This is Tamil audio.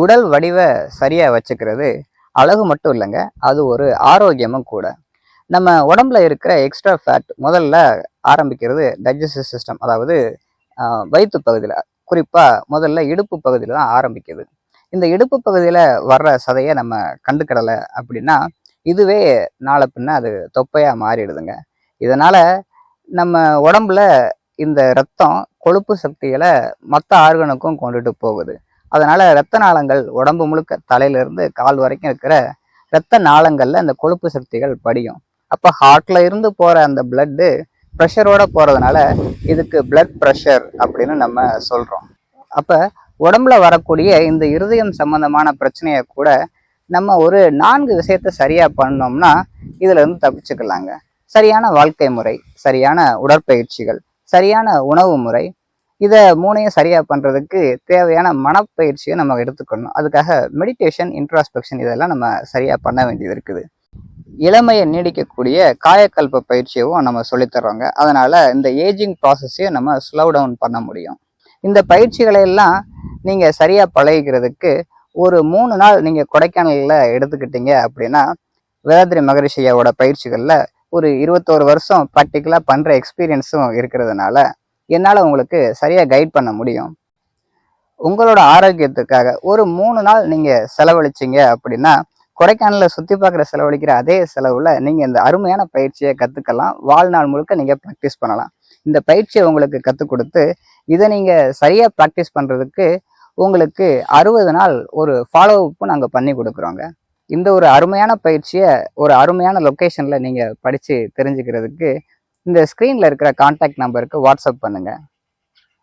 உடல் வடிவை சரியாக வச்சுக்கிறது அழகு மட்டும் இல்லைங்க. அது ஒரு ஆரோக்கியமும் கூட. நம்ம உடம்புல இருக்கிற எக்ஸ்ட்ரா ஃபேட் முதல்ல ஆரம்பிக்கிறது டைஜஸ்டிவ் சிஸ்டம் அதாவது வயிற்று பகுதியில். குறிப்பாக முதல்ல இடுப்பு பகுதியில் தான் ஆரம்பிக்குது. இந்த இடுப்பு பகுதியில் வர்ற சதையை நம்ம கண்டுக்கிடலை அப்படின்னா இதுவே நாளை பின்ன அது தொப்பையாக மாறிடுதுங்க. இதனால் நம்ம உடம்புல இந்த ரத்தம் கொழுப்பு சக்திகளை மற்ற ஆர்கனுக்கும் கொண்டுட்டு போகுது. அதனால ரத்த நாளங்கள் உடம்பு முழுக்க தலையிலிருந்து கால் வரைக்கும் இருக்கிற ரத்த நாளங்களில் அந்த கொழுப்பு சக்திகள் படியும். அப்போ ஹார்ட்ல இருந்து போற அந்த பிளட்டு ப்ரெஷரோட போறதுனால இதுக்கு பிளட் ப்ரெஷர் அப்படின்னு நம்ம சொல்றோம். அப்போ உடம்புல வரக்கூடிய இந்த இருதயம் சம்பந்தமான பிரச்சனையை கூட நம்ம ஒரு நான்கு விஷயத்த சரியா பண்ணோம்னா இதுல இருந்து தப்பிச்சுக்கலாங்க. சரியான வாழ்க்கை முறை சரியான உடற்பயிற்சிகள் சரியான உணவு முறை இதை மூணையும் சரியாக பண்ணுறதுக்கு தேவையான மனப்பயிற்சியை நம்ம எடுத்துக்கணும். அதுக்காக மெடிடேஷன் இன்ட்ராஸ்பெக்ஷன் இதெல்லாம் நம்ம சரியாக பண்ண வேண்டியது இருக்குது. இளமையை நீடிக்கக்கூடிய காயக்கல்ப பயிற்சியவும் நம்ம சொல்லித்தர்றோங்க அதனால் இந்த ஏஜிங் ப்ராசஸையும் நம்ம ஸ்லோ டவுன் பண்ண முடியும். இந்த பயிற்சிகளை எல்லாம் நீங்கள் சரியாக பழகிக்கிறதுக்கு ஒரு மூணு நாள் நீங்கள் கொடைக்கானல்ல எடுத்துக்கிட்டீங்க அப்படின்னா வேதாத்ரி மகரிஷியாவோட பயிற்சிகளில் ஒரு இருபத்தோரு வருஷம் ப்ராக்டிக்கலாக பண்ணுற எக்ஸ்பீரியன்ஸும் இருக்கிறதுனால என்னால் உங்களுக்கு சரியாக கைட் பண்ண முடியும். உங்களோட ஆரோக்கியத்துக்காக ஒரு மூணு நாள் நீங்கள் செலவழிச்சீங்க அப்படின்னா கொடைக்கானலில் சுற்றி பார்க்குற செலவழிக்கிற அதே செலவில் நீங்கள் இந்த அருமையான பயிற்சியை கற்றுக்கலாம் வாழ்நாள் முழுக்க நீங்கள் ப்ராக்டிஸ் பண்ணலாம். இந்த பயிற்சியை உங்களுக்கு கற்றுக் கொடுத்து இதை நீங்கள் சரியாக ப்ராக்டிஸ் பண்ணுறதுக்கு உங்களுக்கு அறுபது நாள் ஒரு ஃபாலோ அப்பும் நாங்கள் பண்ணி கொடுக்குறோங்க. இந்த ஒரு அருமையான பயிற்சியை ஒரு அருமையான லொக்கேஷனில் நீங்கள் படித்து தெரிஞ்சுக்கிறதுக்கு இந்த ஸ்க்ரீன்ல இருக்கிற காண்டாக்ட் நம்பருக்கு வாட்ஸ்அப் பண்ணுங்க.